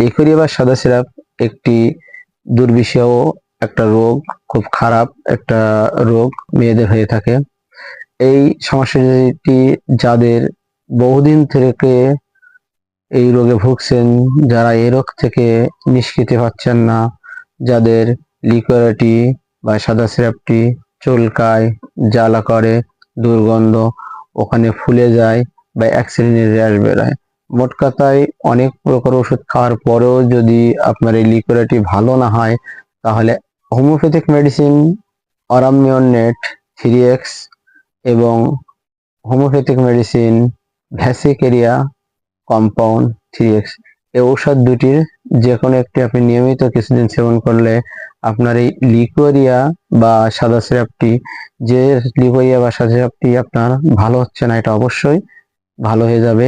লিকুরিয়া বা সাদা সিরাপ একটি দুর্বিষহ একটা রোগ, খুব খারাপ একটা রোগ মেয়েদের হয়ে থাকে। এই সমস্যাটি যাদের বহুদিন থেকে এই রোগে ভুগছেন, যারা এই রোগ থেকে নিষ্কৃতি পাচ্ছেন না, যাদের লিকুয়ারিটি বা সাদা সিরাপটি চুলকায়, জ্বালা করে, দুর্গন্ধ ওখানে ফুলে যায় বা অ্যাক্সিডেন্টের র্যাশ বেরোয় মোট কথায় অনেক প্রকার ওষুধ খাওয়ার পরেও যদি আপনার এই লিকুয়ারিটি ভালো না হয়, তাহলে হোমিওপ্যাথিক মেডিসিন অরামিয়ন নেট থ্রি এক্স এবং homeopathic medicine vesicaria compound three X এই ঔষধ দুটির যে কোনো একটি আপনি নিয়মিত কিছুদিন সেবন করলে আপনার এই লিকুয়ারিয়া বা সাদা সিরাপটি যে লিকুয়ারিয়া বা সাদা সিরাপটি আপনার ভালো হচ্ছে না, এটা অবশ্যই ভালো হয়ে যাবে।